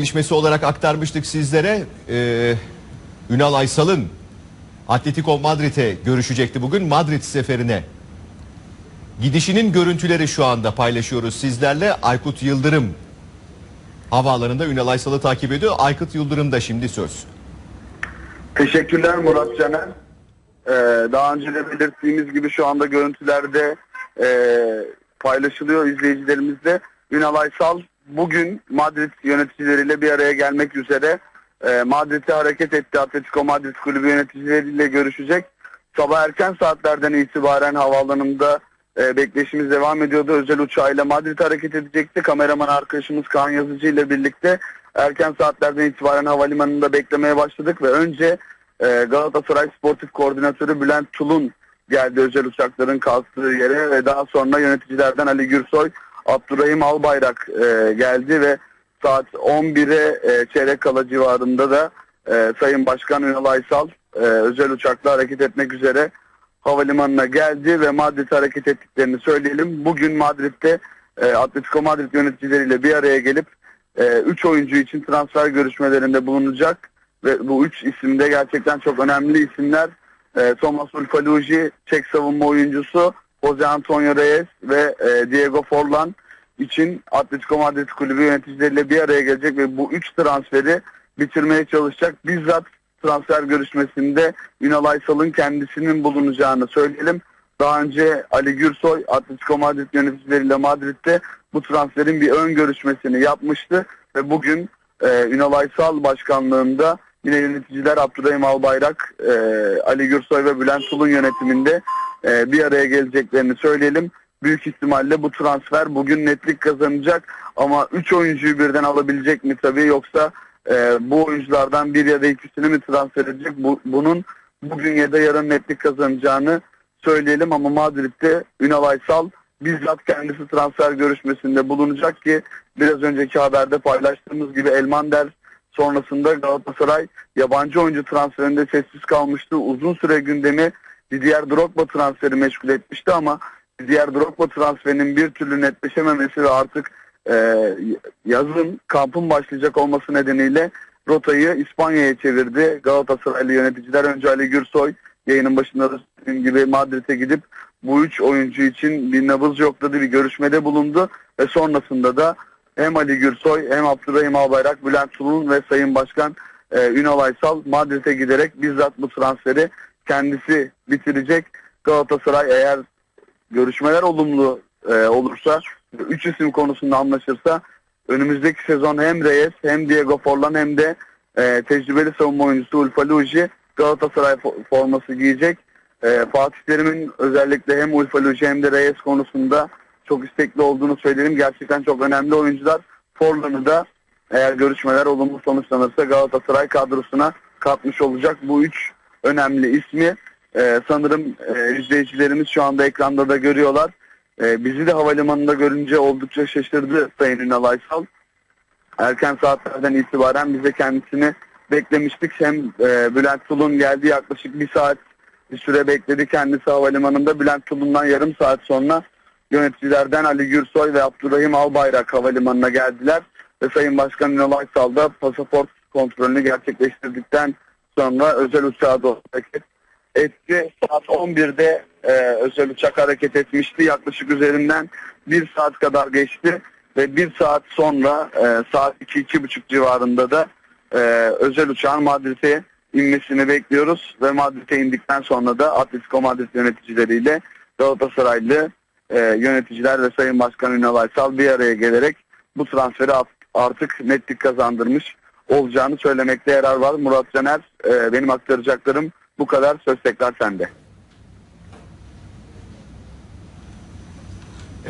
gelişmesi olarak aktarmıştık sizlere. Ee, Ünal Aysal'ın Atletico Madrid'e görüşecekti bugün Madrid seferine. Gidişinin görüntüleri şu anda paylaşıyoruz sizlerle. Aykut Yıldırım havaalanında Ünal Aysal'ı takip ediyor. Aykut Yıldırım da şimdi söz. Teşekkürler Murat Caner. Ee, daha önce de belirttiğimiz gibi şu anda görüntülerde e, paylaşılıyor izleyicilerimizle. Ünal Aysal bugün Madrid yöneticileriyle bir araya gelmek üzere e, Madrid'e hareket etti. Atletico Madrid kulübü yöneticileriyle görüşecek. Sabah erken saatlerden itibaren havaalanında e, bekleyişimiz devam ediyordu. Özel uçağıyla Madrid hareket edecekti. Kameraman arkadaşımız Kaan Yazıcı ile birlikte erken saatlerden itibaren havalimanında beklemeye başladık ve önce e, Galatasaray Sportif Koordinatörü Bülent Tulun geldi özel uçakların kalktığı yere ve daha sonra yöneticilerden Ali Gürsoy, Abdurrahim Albayrak e, geldi ve saat 11'e e, çeyrek kala civarında da e, Sayın Başkan Ünal Aysal e, özel uçakla hareket etmek üzere havalimanına geldi ve Madrid'e hareket ettiklerini söyleyelim. Bugün Madrid'de e, Atletico Madrid yöneticileriyle bir araya gelip 3 oyuncu için transfer görüşmelerinde bulunacak ve bu 3 isimde gerçekten çok önemli isimler. E, Thomas Ulfaluji, Çek savunma oyuncusu, Jose Antonio Reyes ve e, Diego Forlan için Atletico Madrid kulübü yöneticileriyle bir araya gelecek ve bu 3 transferi bitirmeye çalışacak. Bizzat transfer görüşmesinde Ünal Aysal'ın kendisinin bulunacağını söyleyelim. Daha önce Ali Gürsoy Atletico Madrid yöneticileriyle Madrid'de bu transferin bir ön görüşmesini yapmıştı ve bugün e, Ünal Aysal başkanlığında yine yöneticiler Abdurrahim Albayrak, e, Ali Gürsoy ve Bülent Tulun yönetiminde e, bir araya geleceklerini söyleyelim. Büyük ihtimalle bu transfer bugün netlik kazanacak ama 3 oyuncuyu birden alabilecek mi tabii yoksa e, bu oyunculardan bir ya da ikisini mi transfer edecek? Bu, bunun bugün ya da yarın netlik kazanacağını söyleyelim ama Madrid'de Ünal Aysal bizzat kendisi transfer görüşmesinde bulunacak ki biraz önceki haberde paylaştığımız gibi Elmander sonrasında Galatasaray yabancı oyuncu transferinde sessiz kalmıştı. Uzun süre gündemi Didier Drogba transferi meşgul etmişti ama Didier Drogba transferinin bir türlü netleşememesi ve artık e, yazın kampın başlayacak olması nedeniyle rotayı İspanya'ya çevirdi. Galatasaraylı yöneticiler önce Ali Gürsoy yayının başında da gibi Madrid'e gidip bu üç oyuncu için bir nabız yokladı, bir görüşmede bulundu ve sonrasında da hem Ali Gürsoy hem Abdurrahim Albayrak, Bülent Tulun ve Sayın Başkan e, Ünal Aysal Madrid'e giderek bizzat bu transferi kendisi bitirecek. Galatasaray eğer görüşmeler olumlu e, olursa, üç isim konusunda anlaşırsa önümüzdeki sezon hem Reyes hem Diego Forlan hem de e, tecrübeli savunma oyuncusu Ulfaluji Galatasaray fo- forması giyecek. E, Fatih Terim'in özellikle hem Ulfaluji hem de Reyes konusunda çok istekli olduğunu söyleyelim. Gerçekten çok önemli oyuncular. Forlan'ı da eğer görüşmeler olumlu sonuçlanırsa Galatasaray kadrosuna katmış olacak. Bu üç önemli ismi e, sanırım e, izleyicilerimiz şu anda ekranda da görüyorlar. E, bizi de havalimanında görünce oldukça şaşırdı Sayın Ünal Aysal. Erken saatlerden itibaren bize kendisini beklemiştik. Hem e, Bülent Tulun geldi yaklaşık bir saat bir süre bekledi kendisi havalimanında. Bülent Tulun'dan yarım saat sonra yöneticilerden Ali Gürsoy ve Abdurrahim Albayrak havalimanına geldiler. Ve Sayın Başkan Ünal Aysal da pasaport kontrolünü gerçekleştirdikten sonra özel uçağa doğru hareket etti. Saat 11'de e, özel uçak hareket etmişti. Yaklaşık üzerinden bir saat kadar geçti ve bir saat sonra e, saat 2-2.30 civarında da e, özel uçağın Madrid'e inmesini bekliyoruz ve Madrid'e indikten sonra da Atletico Madrid yöneticileriyle Galatasaraylı e, yöneticiler ve Sayın Başkan Ünal Aysal bir araya gelerek bu transferi artık netlik kazandırmış olacağını söylemekte yarar var. Murat Caner e, benim aktaracaklarım bu kadar. Söz tekrar sende.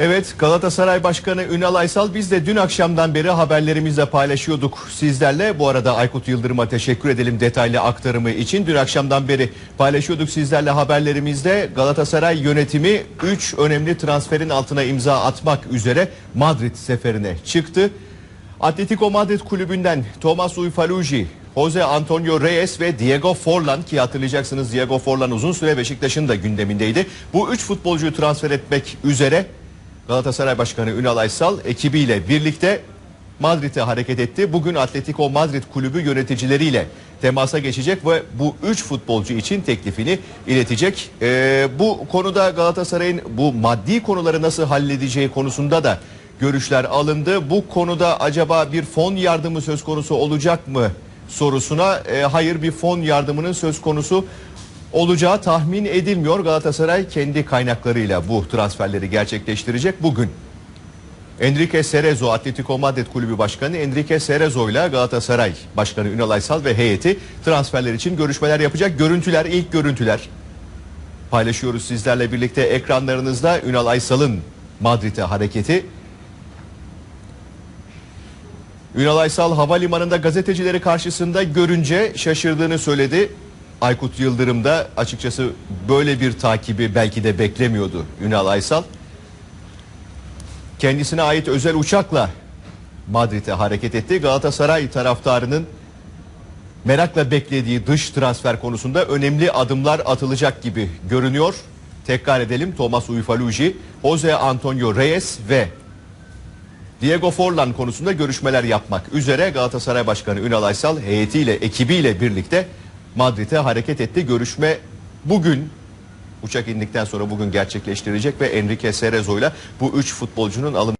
Evet Galatasaray Başkanı Ünal Aysal biz de dün akşamdan beri haberlerimizle paylaşıyorduk sizlerle. Bu arada Aykut Yıldırım'a teşekkür edelim detaylı aktarımı için. Dün akşamdan beri paylaşıyorduk sizlerle haberlerimizde. Galatasaray yönetimi 3 önemli transferin altına imza atmak üzere Madrid seferine çıktı. Atletico Madrid kulübünden Thomas Uyfaluji, Jose Antonio Reyes ve Diego Forlan ki hatırlayacaksınız Diego Forlan uzun süre Beşiktaş'ın da gündemindeydi. Bu üç futbolcuyu transfer etmek üzere Galatasaray Başkanı Ünal Aysal ekibiyle birlikte Madrid'e hareket etti. Bugün Atletico Madrid kulübü yöneticileriyle temasa geçecek ve bu 3 futbolcu için teklifini iletecek. Ee, bu konuda Galatasaray'ın bu maddi konuları nasıl halledeceği konusunda da görüşler alındı. Bu konuda acaba bir fon yardımı söz konusu olacak mı sorusuna e, hayır bir fon yardımının söz konusu olacağı tahmin edilmiyor. Galatasaray kendi kaynaklarıyla bu transferleri gerçekleştirecek bugün. Enrique Cerezo Atletico Madrid Kulübü Başkanı Enrique Cerezo ile Galatasaray Başkanı Ünal Aysal ve heyeti transferler için görüşmeler yapacak. Görüntüler ilk görüntüler paylaşıyoruz sizlerle birlikte ekranlarınızda Ünal Aysal'ın Madrid'e hareketi. Ünal Aysal havalimanında gazetecileri karşısında görünce şaşırdığını söyledi. Aykut Yıldırım da açıkçası böyle bir takibi belki de beklemiyordu Ünal Aysal. Kendisine ait özel uçakla Madrid'e hareket etti. Galatasaray taraftarının merakla beklediği dış transfer konusunda önemli adımlar atılacak gibi görünüyor. Tekrar edelim Thomas Uifaluji, Jose Antonio Reyes ve Diego Forlan konusunda görüşmeler yapmak üzere Galatasaray Başkanı Ünal Aysal heyetiyle, ekibiyle birlikte Madrid'e hareket etti. Görüşme bugün uçak indikten sonra bugün gerçekleştirecek ve Enrique Cerezo ile bu üç futbolcunun alım